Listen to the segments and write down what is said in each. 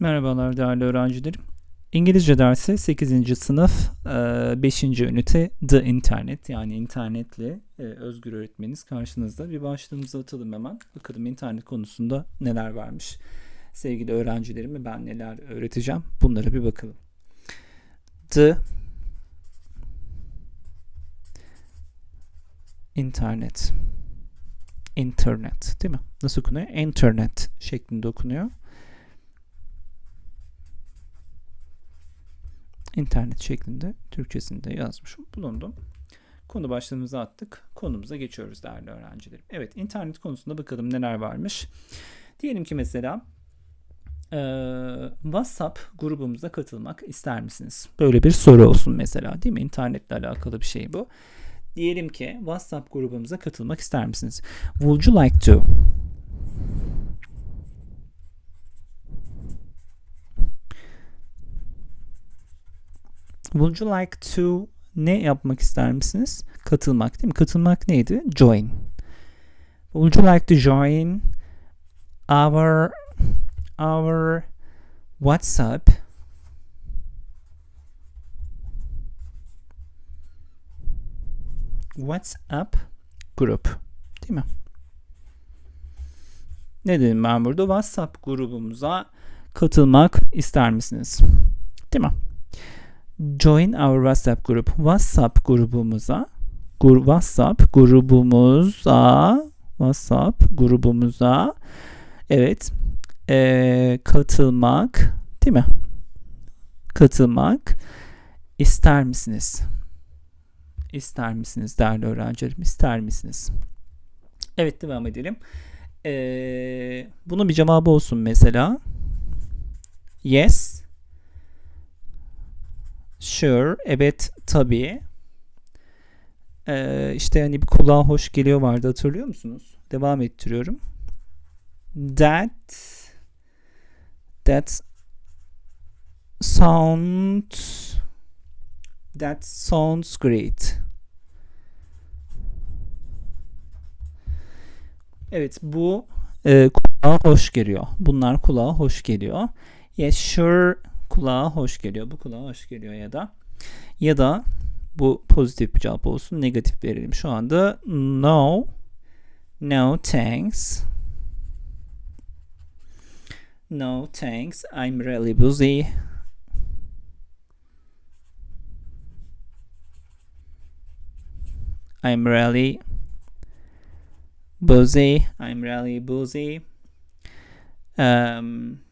Merhabalar değerli öğrencilerim. İngilizce dersi 8. sınıf 5. ünite The Internet yani internetle e, özgür öğretmeniz karşınızda. Bir başlığımızı atalım hemen. Bakalım internet konusunda neler varmış. Sevgili öğrencilerime ben neler öğreteceğim bunlara bir bakalım. The Internet internet değil mi? Nasıl okunuyor? Internet şeklinde okunuyor. İnternet şeklinde Türkçesinde yazmış bulundum. Konu başlığımızı attık. Konumuza geçiyoruz değerli öğrencilerim. Evet internet konusunda bakalım neler varmış. Diyelim ki mesela e, WhatsApp grubumuza katılmak ister misiniz? Böyle bir soru olsun mesela değil mi? İnternetle alakalı bir şey bu. Diyelim ki WhatsApp grubumuza katılmak ister misiniz? Would you like to? Would you like to ne yapmak ister misiniz? Katılmak değil mi? Katılmak neydi? Join. Would you like to join our our WhatsApp WhatsApp grup değil mi? Ne dedim ben burada? WhatsApp grubumuza katılmak ister misiniz? Değil mi? Join our WhatsApp group. WhatsApp grubumuza gur, WhatsApp grubumuza WhatsApp grubumuza evet ee, katılmak değil mi? Katılmak ister misiniz? İster misiniz değerli öğrencilerim? İster misiniz? Evet devam edelim. Ee, bunun bir cevabı olsun mesela. Yes. Sure. Evet tabii. Ee, işte hani bir kulağa hoş geliyor vardı hatırlıyor musunuz? Devam ettiriyorum. That that sounds that sounds great. Evet bu e, kulağa hoş geliyor. Bunlar kulağa hoş geliyor. Yes sure kulağa hoş geliyor. Bu kulağa hoş geliyor ya da ya da bu pozitif bir cevap olsun. Negatif verelim şu anda. No. No thanks. No thanks. I'm really busy. I'm really busy. I'm really busy. Um,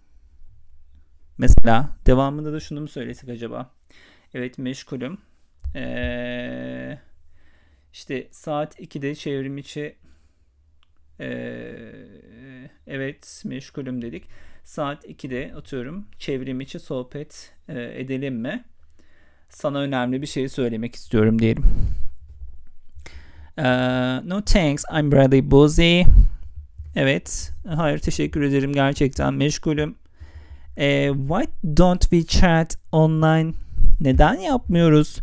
mesela devamında da şunu mu söylesek acaba? Evet meşgulüm. Ee, işte saat 2'de çevrim içi ee, evet meşgulüm dedik. Saat 2'de atıyorum çevrim içi sohbet e, edelim mi? Sana önemli bir şey söylemek istiyorum diyelim. Uh, no thanks, I'm really busy. Evet, hayır teşekkür ederim gerçekten meşgulüm. Uh, why don't we chat online? Neden yapmıyoruz?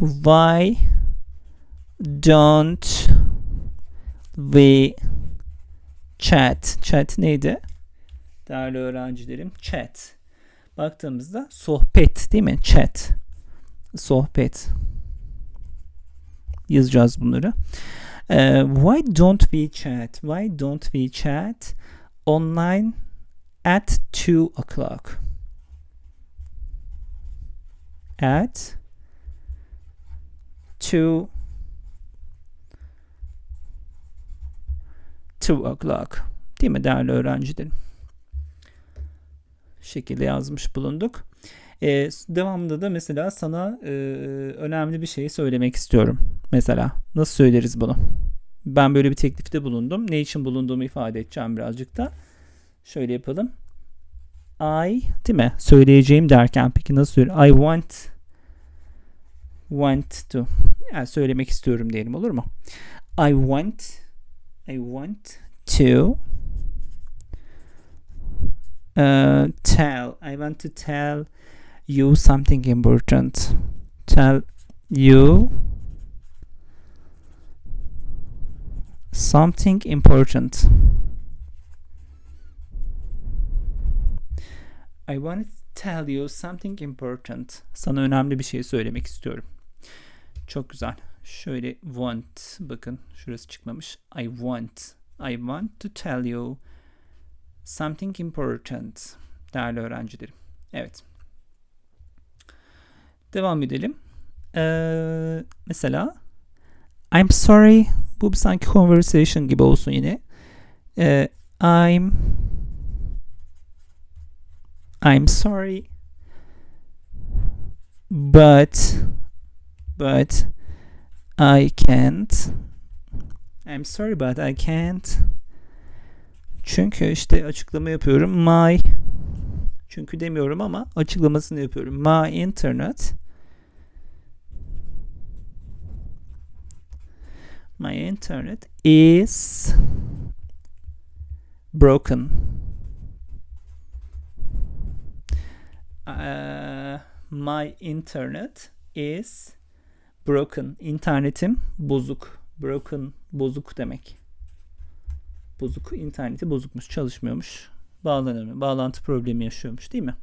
Why don't we chat? Chat neydi? Değerli öğrencilerim, chat. Baktığımızda sohbet değil mi? Chat. Sohbet yazacağız bunları. Uh, why don't we chat? Why don't we chat online at 2 o'clock? At 2 2 o'clock. Değil mi değerli öğrencilerim? şekilde yazmış bulunduk. Ee, devamında da mesela sana e, önemli bir şey söylemek istiyorum. Mesela nasıl söyleriz bunu? Ben böyle bir teklifte bulundum. Ne için bulunduğumu ifade edeceğim birazcık da. Şöyle yapalım. I değil mi? Söyleyeceğim derken peki nasıl söyleyeyim? I want want to yani söylemek istiyorum diyelim olur mu? I want I want to uh, tell I want to tell you something important. Tell you something important. I want to tell you something important. Sana önemli bir şey söylemek istiyorum. Çok güzel. Şöyle want bakın şurası çıkmamış. I want. I want to tell you something important. Değerli öğrencilerim. Evet. Devam edelim. Ee, mesela I'm sorry. Bu bir sanki conversation gibi olsun yine. Ee, I'm I'm sorry. But but I can't. I'm sorry but I can't. Çünkü işte açıklama yapıyorum. My çünkü demiyorum ama açıklamasını yapıyorum. My internet My internet is broken. Uh, my internet is broken. İnternetim bozuk. Broken bozuk demek. Bozuk interneti bozukmuş, çalışmıyormuş. Bağlanamıyor. Bağlantı problemi yaşıyormuş değil mi?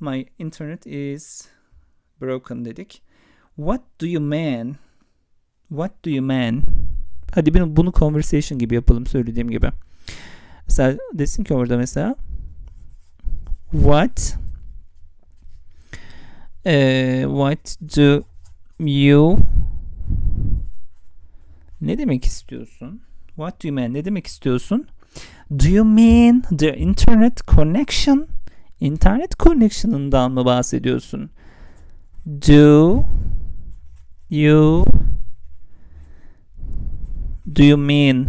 My internet is broken dedik. What do you mean? What do you mean? Hadi bunu, bunu conversation gibi yapalım söylediğim gibi. Mesela desin ki orada mesela What uh, What do you ne demek istiyorsun? What do you mean? Ne demek istiyorsun? Do you mean the internet connection? İnternet connection'ından mı bahsediyorsun? Do you Do you mean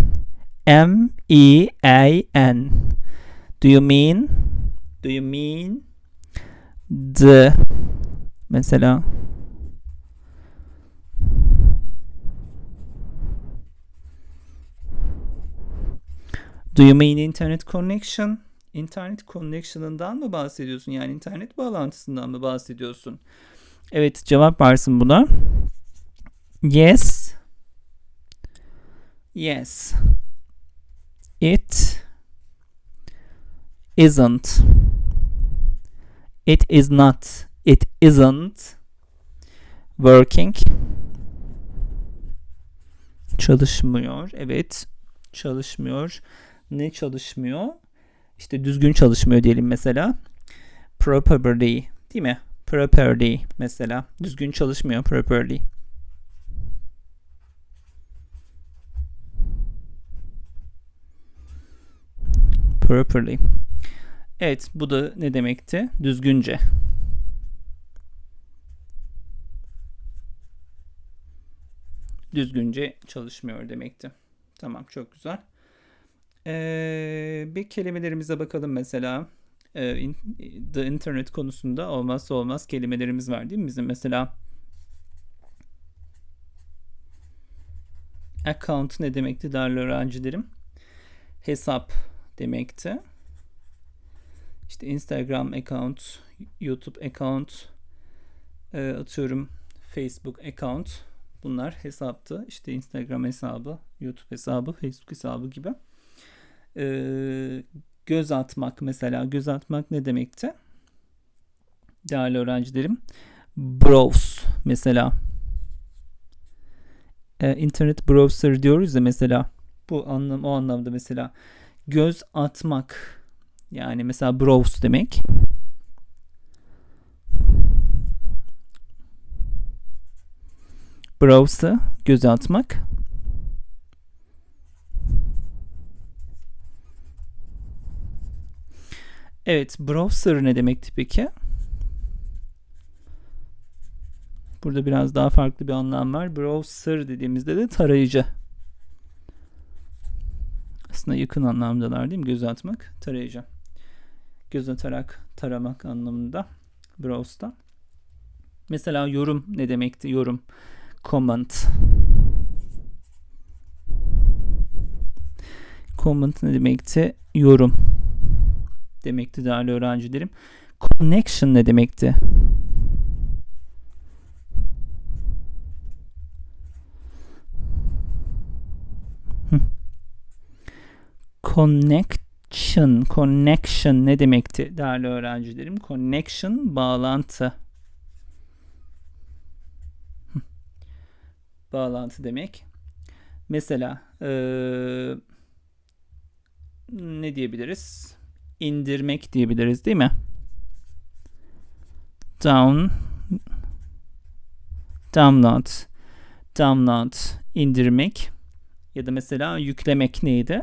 M E A N? Do you mean Do you mean the mesela Do you mean internet connection? İnternet connection'ından mı bahsediyorsun? Yani internet bağlantısından mı bahsediyorsun? Evet cevap varsın buna. Yes. Yes. It isn't. It is not. It isn't working. Çalışmıyor. Evet. Çalışmıyor. Ne çalışmıyor? İşte düzgün çalışmıyor diyelim mesela. Properly. Değil mi? Properly mesela. Düzgün çalışmıyor properly. Properly. Evet bu da ne demekti? Düzgünce. Düzgünce çalışmıyor demekti. Tamam çok güzel. Ee, bir kelimelerimize bakalım mesela. Ee, in, the internet konusunda olmazsa olmaz kelimelerimiz var değil mi? Bizim mesela account ne demekti değerli öğrencilerim? Hesap demekti. İşte Instagram account, YouTube account, e, atıyorum Facebook account. Bunlar hesaptı. İşte Instagram hesabı, YouTube hesabı, Facebook hesabı gibi. Ee, göz atmak mesela. Göz atmak ne demekti? Değerli öğrencilerim. Browse mesela. Ee, internet browser diyoruz ya mesela. Bu anlam o anlamda mesela göz atmak yani mesela browse demek. Browse'ı göz atmak. Evet, browser ne demekti peki? Burada biraz daha farklı bir anlam var. Browser dediğimizde de tarayıcı. Aslında yakın anlamdalar değil mi? Göz atmak, tarayıcı. Göz atarak taramak anlamında browse'da. Mesela yorum ne demekti? Yorum. Comment. Comment ne demekti? Yorum demekti değerli öğrencilerim. Connection ne demekti? Connection Connection, ne demekti değerli öğrencilerim? Connection, bağlantı. Bağlantı demek. Mesela ee, ne diyebiliriz? İndirmek diyebiliriz değil mi? Down download download indirmek ya da mesela yüklemek neydi?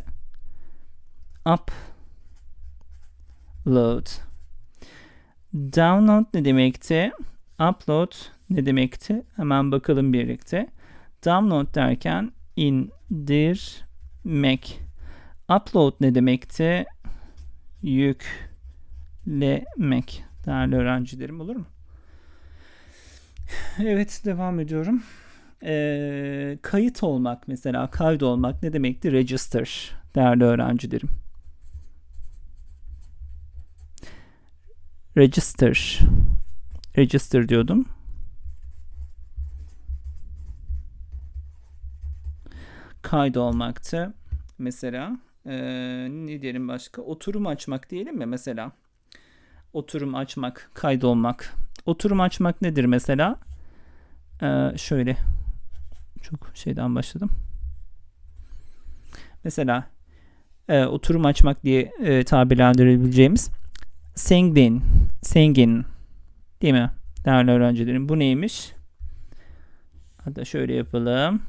Upload. Download ne demekti? Upload ne demekti? Hemen bakalım birlikte. Download derken indirmek. Upload ne demekti? Yüklemek. Değerli öğrencilerim olur mu? Evet devam ediyorum. Ee, kayıt olmak mesela kaydolmak ne demekti? Register değerli öğrencilerim. Register. Register diyordum. Kaydolmaktı. Mesela ee, ne diyelim başka? Oturum açmak diyelim mi mesela? Oturum açmak, kaydolmak. Oturum açmak nedir mesela? Ee, şöyle çok şeyden başladım. Mesela e, oturum açmak diye e, tabirlendirebileceğimiz singing, singing değil mi? Değerli öğrencilerim bu neymiş? Hatta şöyle yapalım.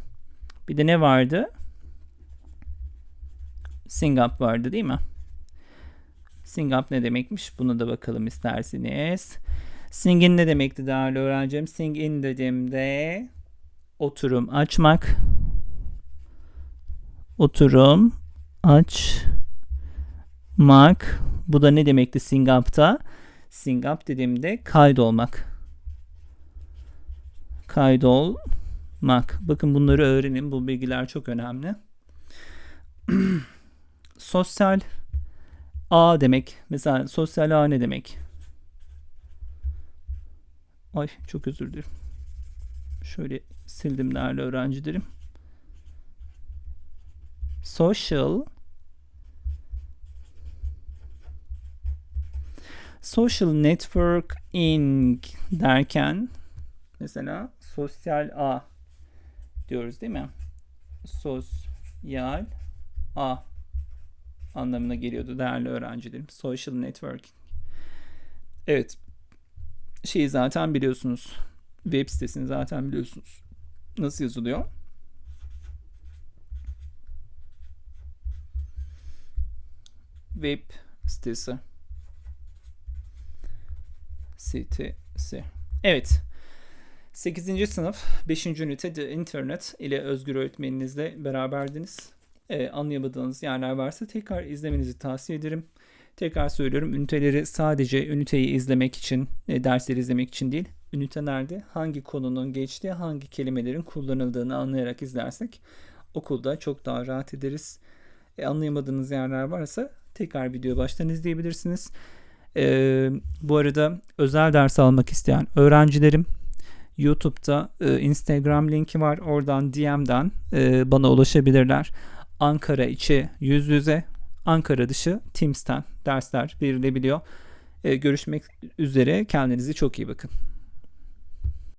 Bir de ne vardı? Sing up vardı değil mi? Sing up ne demekmiş? Bunu da bakalım isterseniz. Sing in ne demekti değerli öğrencim? Sing in dediğimde oturum açmak. Oturum açmak. Bu da ne demekti sing up'ta? Sing up dediğimde kaydolmak. Kaydolmak. Bakın bunları öğrenin. Bu bilgiler çok önemli. sosyal ağ demek. Mesela sosyal ağ ne demek? Ay çok özür dilerim. Şöyle sildim değerli öğrencilerim. Social Social networking derken mesela sosyal ağ diyoruz değil mi? Sosyal ağ anlamına geliyordu değerli öğrencilerim. Social networking. Evet. Şeyi zaten biliyorsunuz. Web sitesini zaten biliyorsunuz. Nasıl yazılıyor? Web sitesi. Sitesi. Evet. 8. sınıf 5. ünite The Internet ile Özgür öğretmeninizle beraberdiniz. Ee, anlayamadığınız yerler varsa tekrar izlemenizi tavsiye ederim. Tekrar söylüyorum üniteleri sadece üniteyi izlemek için, e, dersleri izlemek için değil, ünitelerde hangi konunun geçtiği, hangi kelimelerin kullanıldığını anlayarak izlersek okulda çok daha rahat ederiz. E, anlayamadığınız yerler varsa tekrar video baştan izleyebilirsiniz. E, bu arada özel ders almak isteyen öğrencilerim YouTube'da e, Instagram linki var. Oradan DM'den e, bana ulaşabilirler. Ankara içi yüz yüze, Ankara dışı Teams'ten dersler verilebiliyor. E, görüşmek üzere. Kendinize çok iyi bakın.